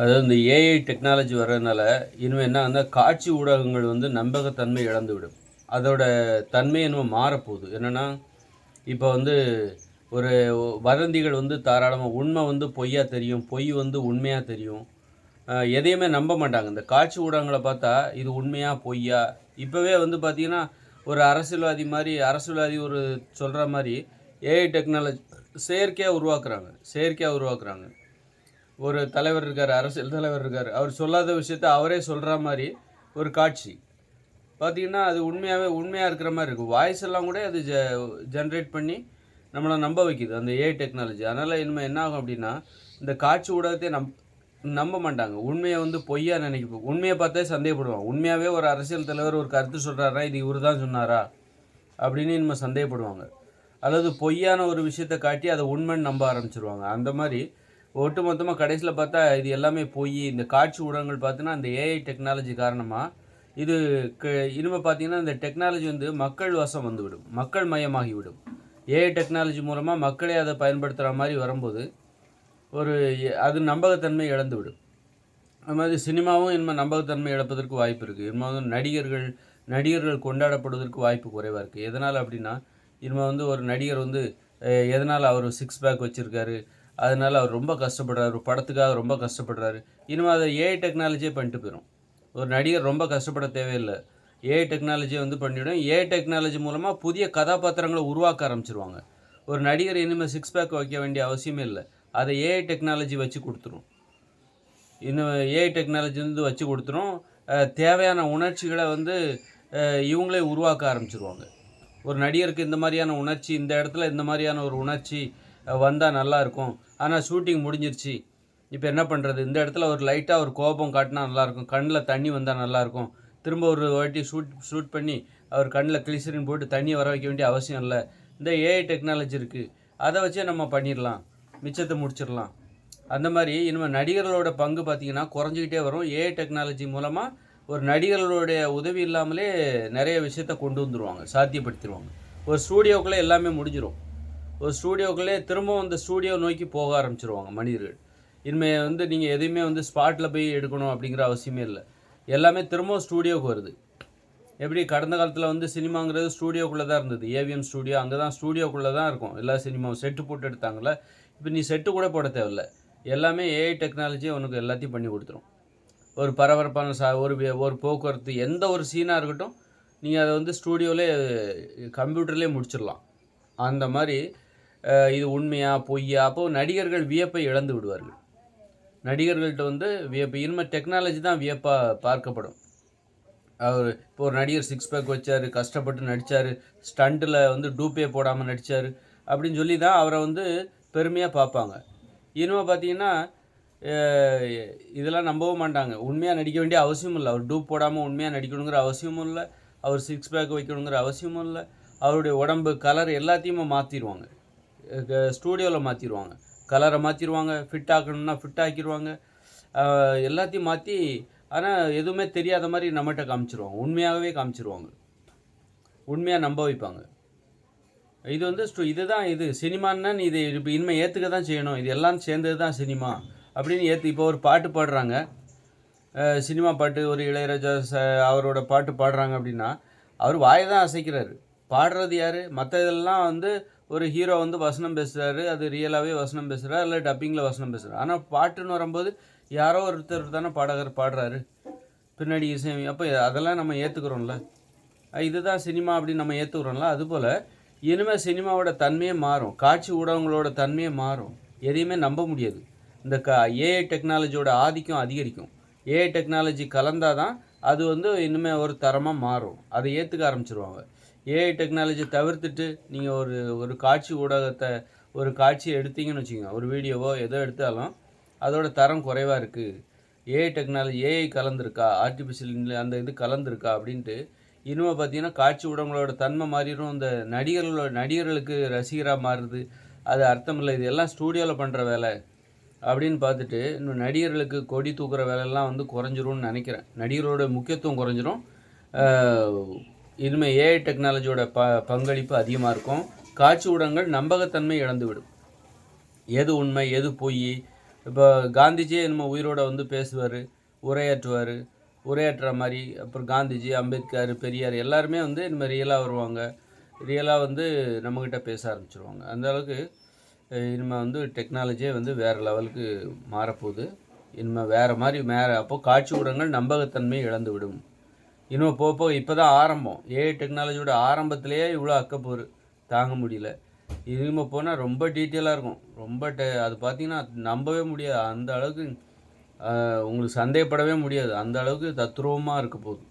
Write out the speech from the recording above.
அதாவது இந்த AI technology வர்றதுனால இனிமேல் என்ன வந்தால் காட்சி ஊடகங்கள் வந்து நம்பகத்தன்மை இழந்து விடும் அதோட தன்மை இன்னும் மாறப்போகுது. என்னென்னா இப்போ வந்து ஒரு வதந்திகள் வந்து தாராளமாக உண்மை வந்து பொய்யாக தெரியும் பொய் வந்து உண்மையாக தெரியும். எதையுமே நம்ப மாட்டாங்க. இந்த காட்சி ஊடகங்களை பார்த்தா இது உண்மையாக பொய்யா? இப்போவே வந்து பார்த்திங்கன்னா ஒரு அரசியல்வாதி மாதிரி அரசியல்வாதி ஒரு சொல்கிற மாதிரி ஏஐ டெக்னாலஜி செயற்கையாக உருவாக்குறாங்க. செயற்கையாக உருவாக்குறாங்க. ஒரு தலைவர் இருக்கார் அரசியல் தலைவர் இருக்கார். அவர் சொல்லாத விஷயத்த அவரே சொல்கிற மாதிரி ஒரு காட்சி. பார்த்தீங்கன்னா அது உண்மையாகவே உண்மையாக இருக்கிற மாதிரி இருக்கும் வாய்ஸ் எல்லாம் கூட அது ஜ ஜென்ரேட் பண்ணி நம்மளை நம்ப வைக்குது அந்த ஏஐ டெக்னாலஜி அதனால் இனிமேல் என்ன ஆகும் அப்படின்னா இந்த காட்சி ஊடகத்தை நம் நம்ப மாட்டாங்க. உண்மையை வந்து பொய்யா நினைக்க உண்மையை பார்த்தே சந்தேகப்படுவான் உண்மையாகவே ஒரு அரசியல் தலைவர் ஒரு கருத்து சொல்கிறாரா இது இவர் தான் சொன்னாரா அப்படின்னு நம்ம சந்தேகப்படுவாங்க. அல்லது பொய்யான ஒரு விஷயத்தை காட்டி அதை உண்மைன்னு நம்ப ஆரம்பிச்சிருவாங்க. அந்த மாதிரி ஒட்டு மொத்தமாக கடைசியில் பார்த்தா இது எல்லாமே போய் இந்த காட்சி ஊடகங்கள் பார்த்தீங்கன்னா இந்த ஏஐ டெக்னாலஜி காரணமாக இது க இனிமேல் பார்த்தீங்கன்னா இந்த டெக்னாலஜி வந்து மக்கள் வசம் வந்துவிடும். மக்கள் மயமாகிவிடும். ஏஐ டெக்னாலஜி மூலமாக மக்களே அதை பயன்படுத்துகிற மாதிரி வரும்போது ஒரு அது நம்பகத்தன்மை இழந்துவிடும். அது மாதிரி சினிமாவும் இனிமேல் நம்பகத்தன்மை இழப்பதற்கு வாய்ப்பு இருக்குது இனிமேல் வந்து நடிகர்கள் நடிகர்கள் கொண்டாடப்படுவதற்கு வாய்ப்பு குறைவாக இருக்குது எதனால் அப்படின்னா இனிமேல் வந்து ஒரு நடிகர் வந்து எதனால் அவர் சிக்ஸ் பேக் வச்சுருக்காரு? அதனால் அவர் ரொம்ப கஷ்டப்படுறாரு ஒரு படத்துக்காக ரொம்ப கஷ்டப்படுறாரு. இனிமேல் அதை ஏஐ டெக்னாலஜியே பண்ணிட்டு போயிடும் ஒரு நடிகர் ரொம்ப கஷ்டப்பட தேவையில்லை. ஏஐ டெக்னாலஜியை வந்து பண்ணிவிடும் ஏஐ டெக்னாலஜி மூலமாக புதிய கதாபாத்திரங்களை உருவாக்க ஆரம்பிச்சிருவாங்க. ஒரு நடிகர் இனிமேல் சிக்ஸ் பேக் வைக்க வேண்டிய அவசியமே இல்லை. அதை ஏஐ டெக்னாலஜி வச்சு கொடுத்துரும். இன்னும் ஏஐ டெக்னாலஜி வந்து வச்சு கொடுத்துரும். தேவையான உணர்ச்சிகளை வந்து இவங்களே உருவாக்க ஆரம்பிச்சிருவாங்க. ஒரு நடிகருக்கு இந்த மாதிரியான உணர்ச்சி இந்த இடத்துல இந்த மாதிரியான ஒரு உணர்ச்சி வந்தால் நல்லாயிருக்கும் ஆனால் ஷூட்டிங் முடிஞ்சிருச்சு. இப்போ என்ன பண்ணுறது இந்த இடத்துல ஒரு லைட்டாக ஒரு கோபம் காட்டினா நல்லாயிருக்கும் கண்ணில் தண்ணி வந்தால் நல்லாயிருக்கும் திரும்ப ஒரு வாட்டி ஷூட் ஷூட் பண்ணி அவர் கண்ணில் கிளிசரின் போட்டு தண்ணி வர வைக்க வேண்டிய அவசியம் இல்லை. இந்த ஏஐ டெக்னாலஜி இருக்குது அதை வச்சே நம்ம பண்ணிடலாம் மிச்சத்தை முடிச்சிடலாம் அந்த மாதிரி இனிமேல் நடிகர்களோட பங்கு பார்த்திங்கன்னா குறைஞ்சிக்கிட்டே வரும். ஏஐ டெக்னாலஜி மூலமாக ஒரு நடிகர்களுடைய உதவி இல்லாமலே நிறைய விஷயத்த கொண்டு வந்துடுவாங்க சாத்தியப்படுத்திடுவாங்க ஒரு ஸ்டூடியோக்குள்ளே எல்லாமே முடிஞ்சிடும் ஒரு ஸ்டூடியோக்குள்ளே திரும்பவும் அந்த ஸ்டூடியோ நோக்கி போக ஆரம்பிச்சிருவாங்க மனிதர்கள். இனிமேல் வந்து நீங்கள் எதையுமே வந்து ஸ்பாட்டில் போய் எடுக்கணும் அப்படிங்கிற அவசியமே இல்லை. எல்லாமே திரும்பவும் ஸ்டூடியோவுக்கு வருது. எப்படி? கடந்த காலத்தில் வந்து சினிமாங்கிறது ஸ்டூடியோக்குள்ளே தான் இருந்தது. ஏவிஎம் ஸ்டூடியோ அங்கே தான் ஸ்டூடியோக்குள்ளே தான் இருக்கும். எல்லா சினிமாவும் செட்டு போட்டு எடுத்தாங்கள இப்போ நீ செட்டு கூட போட தேவையில்ல. எல்லாமே ஏஐ டெக்னாலஜி உனக்கு எல்லாத்தையும் பண்ணி கொடுத்துரும். ஒரு பரபரப்பான சா ஒரு ஒரு போக்குவரத்து எந்த ஒரு சீனாக இருக்கட்டும் நீங்கள் அதை வந்து ஸ்டூடியோவிலே கம்ப்யூட்டர்லேயே முடிச்சிடலாம். அந்த மாதிரி இது உண்மையா பொய்யா? அப்போ நடிகர்கள் வியப்பை இழந்து விடுவார்கள். நடிகர்கள்ட்ட வந்து வியப்பு. இனிமேல் டெக்னாலஜி தான் வியப்பாக பார்க்கப்படும். அவர் இப்போ ஒரு நடிகர் சிக்ஸ் பேக் வச்சார் கஷ்டப்பட்டு நடித்தார் ஸ்டண்ட்டில் வந்து டூப்பே போடாமல் நடித்தார் அப்படின்னு சொல்லி தான் அவரை வந்து பெருமையாக பார்ப்பாங்க. இனிமேல் பார்த்தீங்கன்னா இதெல்லாம் நம்பவும் மாட்டாங்க. உண்மையாக நடிக்க வேண்டிய அவசியமும் இல்லை. அவர் டூப் போடாமல் உண்மையாக நடிக்கணுங்கிற அவசியமும் இல்லை. அவர் சிக்ஸ் பேக் வைக்கணுங்கிற அவசியமும் இல்லை. அவருடைய உடம்பு கலர் எல்லாத்தையுமே மாற்றிடுவாங்க ஸ்டூடியோவில் மாற்றிடுவாங்க கலரை மாற்றிடுவாங்க ஃபிட் ஆக்கணும்னா ஃபிட் ஆக்கிடுவாங்க எல்லாத்தையும் மாற்றி ஆனால் எதுவுமே தெரியாத மாதிரி நம்மகிட்ட காமிச்சிருவாங்க. உண்மையாகவே காமிச்சிருவாங்க. உண்மையாக நம்ப வைப்பாங்க. இது வந்து ஸ்டு இதுதான் இது. சினிமான்னா நீ இது இப்போ இனிமேல் ஏற்றுக்க தான் செய்யணும். இது எல்லாம் சேர்ந்தது தான் சினிமா. அப்படின்னு ஏற்று இப்போ ஒரு பாட்டு பாடுறாங்க. சினிமா பாட்டு ஒரு இளையராஜா ச அவரோட பாட்டு பாடுறாங்க அப்படின்னா அவர் வாயை தான் அசைக்கிறாரு. பாடுறது யார்? மற்ற இதெல்லாம் வந்து ஒரு ஹீரோ வந்து வசனம் பேசுகிறாரு அது ரியலாகவே வசனம் பேசுகிறாரு இல்லை டப்பிங்கில் வசனம் பேசுகிறார் ஆனால் பாட்டுன்னு வரும்போது யாரோ ஒருத்தர் தானே பாடகர் பாடுறாரு. பின்னாடி இசை அப்போ அதெல்லாம் நம்ம ஏற்றுக்கிறோம்ல இதுதான் சினிமா அப்படின்னு நம்ம ஏற்றுக்கிறோம்ல அதுபோல் இனிமேல் சினிமாவோட தன்மையே மாறும். காட்சி ஊடகங்களோட தன்மையே மாறும். எதையுமே நம்ப முடியாது. இந்த க ஏஐ டெக்னாலஜியோட ஆதிக்கம் அதிகரிக்கும். ஏஐ டெக்னாலஜி கலந்தால் தான் அது வந்து இனிமேல் ஒரு தரமாக மாறும். அதை ஏற்றுக்க ஆரம்பிச்சிருவாங்க. ஏஐ டெக்னாலஜி தவிர்த்துட்டு நீங்கள் ஒரு ஒரு காட்சி ஊடகத்தை ஒரு காட்சியை எடுத்தீங்கன்னு வச்சுக்கோங்க. ஒரு வீடியோவோ எதோ எடுத்தாலும் அதோட தரம் குறைவாக இருக்குது ஏஐ டெக்னாலஜி ஏஐ கலந்துருக்கா? ஆர்டிஃபிஷியல் அந்த இது கலந்துருக்கா? அப்படின்ட்டு இனிமே பார்த்தீங்கன்னா காட்சி ஊடகங்களோட தன்மை மாறிடும். இந்த நடிகர்களோட நடிகர்களுக்கு ரசிகராக மாறுது. அது அர்த்தமில்லை. இது எல்லாம் ஸ்டூடியோவில் பண்ணுற வேலை. அப்படின்னு பார்த்துட்டு இன்னும் நடிகர்களுக்கு கொடி தூக்குற வேலையெல்லாம் வந்து குறைஞ்சிரும்னு நினைக்கிறேன். நடிகரோட முக்கியத்துவம் குறைஞ்சிரும். இனிமேல் ஏஐ டெக்னாலஜியோட ப பங்களிப்பு அதிகமாக இருக்கும். காட்சி ஊடகங்கள் நம்பகத்தன்மை இழந்துவிடும். எது உண்மை எது பொய்? இப்போ காந்திஜியே நம்ம உயிரோட வந்து பேசுவார் உரையாற்றுவார் உரையாற்றுற மாதிரி. அப்புறம் காந்திஜி அம்பேத்கர் பெரியார் எல்லாருமே வந்து நம்ம ரியலாக வருவாங்க. ரியலாக வந்து நம்மக்கிட்ட பேச ஆரம்பிச்சிருவாங்க. அந்த அளவுக்கு வந்து டெக்னாலஜியே வந்து வேறு லெவலுக்கு மாறப்போகுது. இனிமேல் வேறு மாதிரி வேறு அப்போது காட்சி ஊடகங்கள் நம்பகத்தன்மை இழந்து விடும் இன்னும் போக போக இப்போ தான் ஆரம்பம் ஏஐ டெக்னாலஜியோட ஆரம்பத்திலேயே இவ்வளோ அக்கப்போர். தாங்க முடியல. இதுமே போனால் ரொம்ப டீட்டெயிலாக இருக்கும். ரொம்ப டெ அது பார்த்தீங்கன்னா நம்பவே முடியாது. அந்த அளவுக்கு உங்களுக்கு சந்தேகப்படவே முடியாது. அந்த அளவுக்கு தத்ரூபமாக இருக்க போகுது.